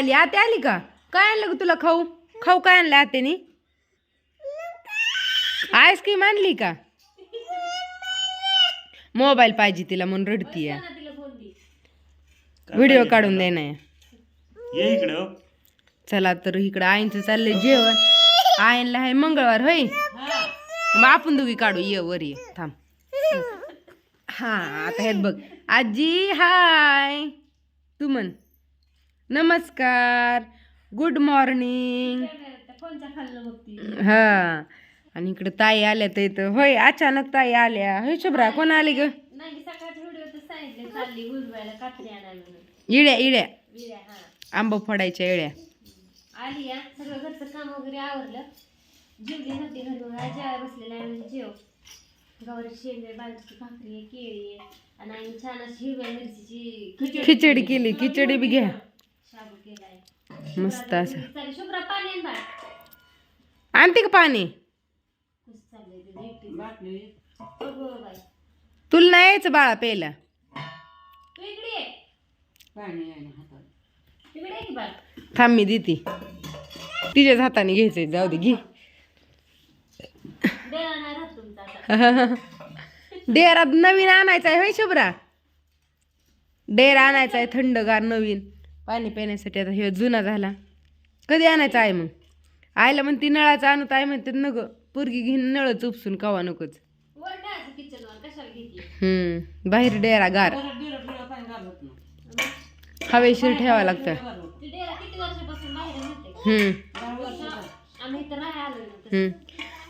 आली आते आली का? काय आणलं ग तुला खाऊ? खाऊ काय आणलं आत्यानी? आईस्क्रीम आणली का? मोबाईल पाहिजे तिला म्हणून रडतीय. व्हिडिओ काढून दे ना. ये इकडे. हो. चला तर इकडं आईंचं चाललंय जेवण. आईनला आहे मंगळवार होय? मग आपण दोघी काढू ये वर ये थांब. हा आता हे बघ. आजी हाय. तू म्हण. नमस्कार. गुड मॉर्निंग हा. आणि इकडे ताई आल्या तर इथं. होय अचानक ताई आल्या. होय शुभ्रा कोण आली ग? तर इड्या इड्या विड्या हा. आंबा फोडायच्या इड्या आली या सगळं घरचं काम वगैरे आवरलं. जेवली नव्हती घरी मग आज जेवायला बसलेला आहे म्हणजे जेव. गवारी शेंगे बाजरीची भाकरी आहे केळी. आहे आणि आईने छान अशी हिरव्या मिरचीची खिचडी केली खिचडी बी घ्या. मस्त असं. चालेल शुभ्रा पाणी आण बाळ. आणते का पाणी? तुला नाही यायचं बाळा प्यायला. तू इकडे ये. इकडे ये की बाळ. थांब मी देते. तिच्याच हाताने घ्यायचंय जाऊ दे घे. डेरात नवीन आणायचा आहे होय शुभ्रा? डेरा आणायचा आहे थंडगार नवीन. पाणी पिण्यासाठी आता हे जुना झाला. कधी आणायचा आहे मग? आयला म्हणते नळाचं आणू आहे म्हणते न पोरगी घेऊन नळच उपसून कवा नकोच. हम्म बाहेर डेरा गार. हवेशीर ठेवावं लागतं. हम्म. हम्म.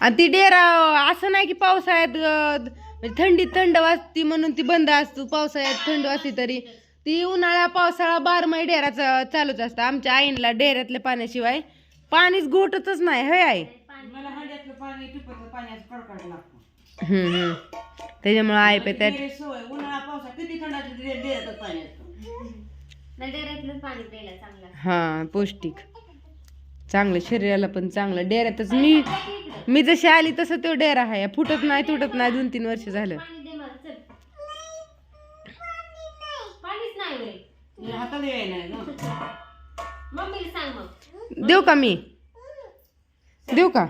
आणि ती डेरा असं नाही की पावसाळ्यात थंडी म्हणजे थंडीत थंड वाजती म्हणून ती बंद असतो. पावसाळ्यात थंड वाजती तरी ती उन्हाळा पावसाळा बारमाही डेरा चालूच असतं. आमच्या आईनला डेऱ्यातल्या पाण्याशिवाय पाणीच घोटतच नाही. होय आई. त्याच्यामुळे आई पे त्यात नाही डेऱ्यातलंच पाणी प्यायला चांगलं हा पौष्टिक. चांगलं शरीराला पण चांगलं. डेऱ्यातच मी मी जशी आली तसं तो डेरा आहे. फुटत नाही तुटत नाही दोन तीन वर्ष झालं पाणी दे मला चल पाणीच नाही वे मम्मीला सांग मग. देऊ का मी? देऊ का?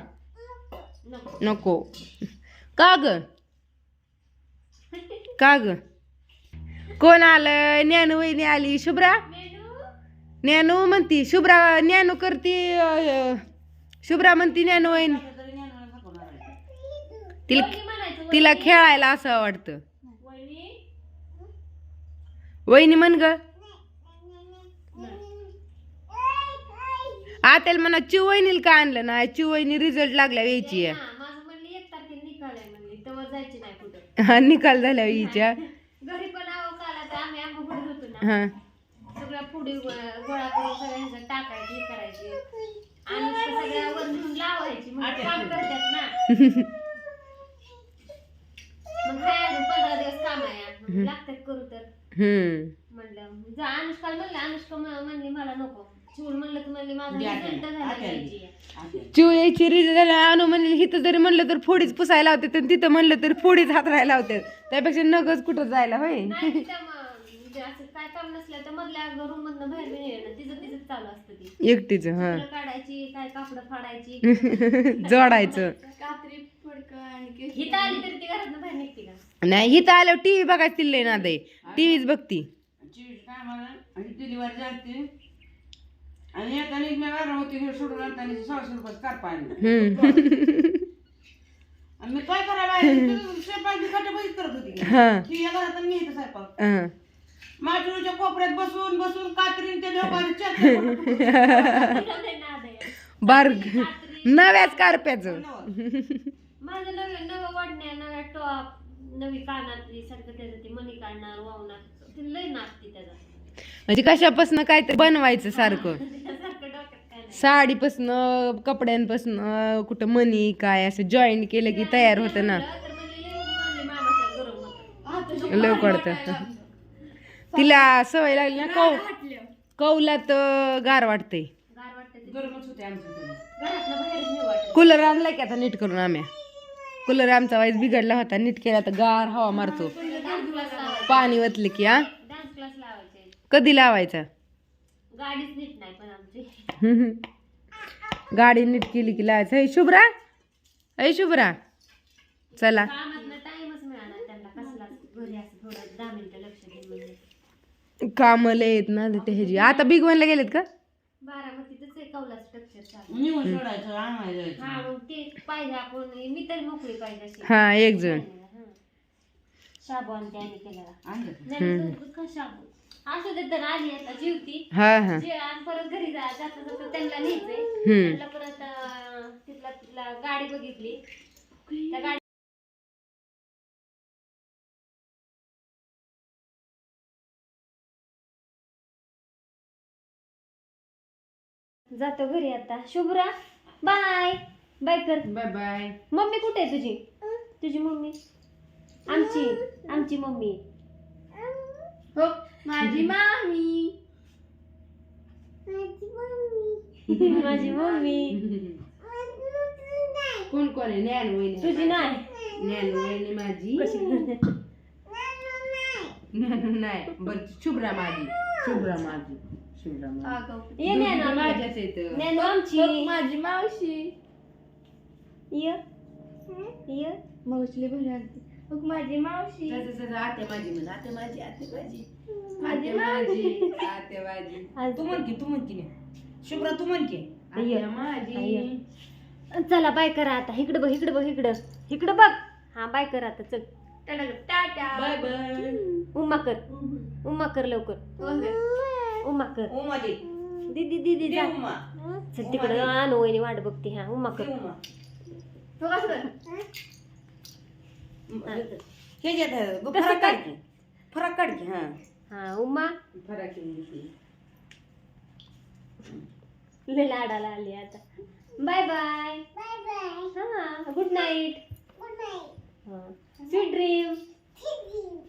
नको. नको. का ग? का ग? कोण आलं ज्ञानू वहिनी आली. शुभ्रा? ज्ञानू? म्हणती. शुभ्रा ज्ञानू करती अं, शुभ्रा म्हणती ज्ञानू वहिनी. तिला वहिनी म्हणायचं तिला खेळायला असं वाटतं. वहिनी? वहिनी म्हण ग. आत्याला म्हणा चिव वहिनीला का आणलं ना चिव वहिनी रिझल्ट लागल्या यायची. हा माझं म्हणली एक तारखेला निकाल आहे म्हणली. तेव्हा जायची नाही कुठं. आहे निकाल झाल्या यायच्या. घरी पण आहो काला तर आम्ही आंबा फुडत होतो ना. हा. सगळ्या पुढे गोळा गोळा करून सगळ्या ह्याच्यात टाकायची हे करायची. आणि नुसतं सगळ्या वर नेऊन लावायची. मग काम करतात ना. मग हाय अजून पंधरा दिवस काम आहे. मग लागतात करू तर. हम्म. म्हणलं जा अनुष्का म्हणलं अनुष्का म्ह- म्हणली मला नको. म्हणलं तर म्हणली माझा रिझल्ट झाला पाहिजे चिव यायची आणू म्हणले हिथं जरी म्हणलं तर फोडीच पुसायला होते तर तिथं म्हणलं तर फोडीच हात राहायला होते त्यापेक्षा नगच कुठं जायला होय? नाही म्हणजे असं काय काम नसलं तर मधल्या रूम मधनं बाहेर नाही येणं तिचं तिचं चालू असतं ती. एकटीच हा. फुलं काढायची काय कापड फाडायची. जोडायचं. कात्री फडक आणि हिथं आली तरी ती घरात बाहेर निघते का? नाही हिथं आल्यावर टीव्ही बघायची तिला ना. दे टीव्हीच बघती. आणि येताना मी वारा होती हे सोडून आणताना सहाशे रुपये कार आणि मी काय करायला स्वयंपाक मी खटे बरीच करत होती. की. हा या घरात मी इथं स्वयंपाक. माटुळीच्या कोपऱ्यात बसून बसून कात्रीन ते लोकांनी. बार नव्याच कारप्याचं. माझं नवं नवं वाढण्या नव्या टॉप नवी कानातली सारखं त्याचं ते मणी काढणार वावणार ते लय नाचते त्याचा. म्हणजे कशापासून काय ते बनवायचं सारखं? साडीपासनं कपड्यांपासनं कुठं मनी काय असं जॉईन केलं की तयार होतं ना? तर. तिला सवय लागली ना कौ कौलात गार वाटते कूलर आणला की आता नीट करून आम्ही. कूलर आमचा वाईस बिघडला होता नीट केला तर गार हवा मारतो. पाणी वतले की हा? कधी लावायचा? गाडीच नीट नाही पण आमची. गाडी नीट केली की लावायचं. हे शुभ्रा हे शुभ्रा. चला. कामातनं टाइमच मिळाला त्यांना. कसला घरी असं थोडं दहा मिनिटं लक्ष देऊन म्हणजे. काम लय येत ना ते ह्याची. आता बिग वनला गेलेत का? बारामतीतच आहे कौलाच स्ट्रक्चर चालू निघून सोडायचं आणायला जायचं. हा मग ते पाहिजे आपण. मी तरी मोकळी पाहिजे अशी. हा एक जण. हा. शाबू केलेला. आणलं का? नाही तर का शाबू. असं ते तर आली आता जीवती. हा हा. जे आणि परत घरी जा जाता जाता त्यांना न्यायचंय. हम्म. त्यांना परत अं, तिथला तिथला गाडी बघितली. त्या गाडी जातो घरी आता. शुभ्रा बाय. बाय कर. बाय बाय मम्मी कुठे आहे तुझी? तुझी मम्मी? आमची आमची मम्मी. हो. माझी मामी. माझी मम्मी. कोण कोण आहे? ज्ञान वहिनी. तुझी नाही ज्ञान वहिनी माझी. ज्ञान नाही. बर शुभ्रा माझी. शुभ्रा माझी. शुभ्रा माझी. ये ज्ञान दोघी आमची. माझ्याच आहेत. ज्ञान आमची. माझी मावशी. ये. ये. मावशीला भरी आणते मग माझी मावशी. आते माझी म्हण आते माझी आते माझी. माझी माझी तू म्हण की तू म्हण की नाही. शुभ्रा तू म्हण की. माझी. चला बाय करा आता. इकडं बघ इकडं बघ इकडं. इकडं बघ. हा बाय कर आता. चल. टाटा. Bye bye. उम्मा कर. उम्मा कर लवकर. उम्मा कर. ओ माझी दीदी दीदी दे जा. चल तिकडं आणू वहिनी वाट बघते. हा उम्मा दे कर. उम्मा. तो कसं कर? हे. जे फरक काढ की. फरक काढ की हा. हा उम्मा फरक येऊन दिसली. लय लाडाला आली आता बाय बाय हा गुड नाईट स्वीट ड्रीम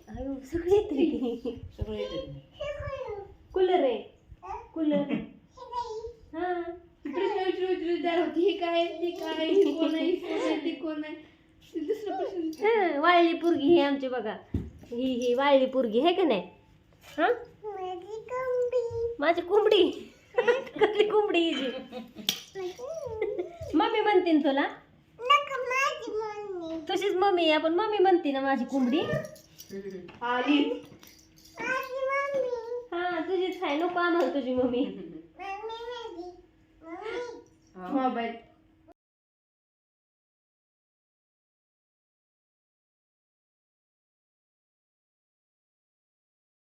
अयो सगळे येते सगळं येतं कूलर कूलर हा प्रश्न ही ही ही प्रश्न हा, ही आमची बघा. ही ही वाळली पुरगी आहे का नाही? हा? माझी कोंबडी. कसली कोंबडी मम्मी म्हणते ना तुला तुझीच मम्मी. आपण मम्मी म्हणते ना माझी कोंबडी. आली. हा तुझीच आहे. नको आम्हाला तुझी मम्मी. मोबाईल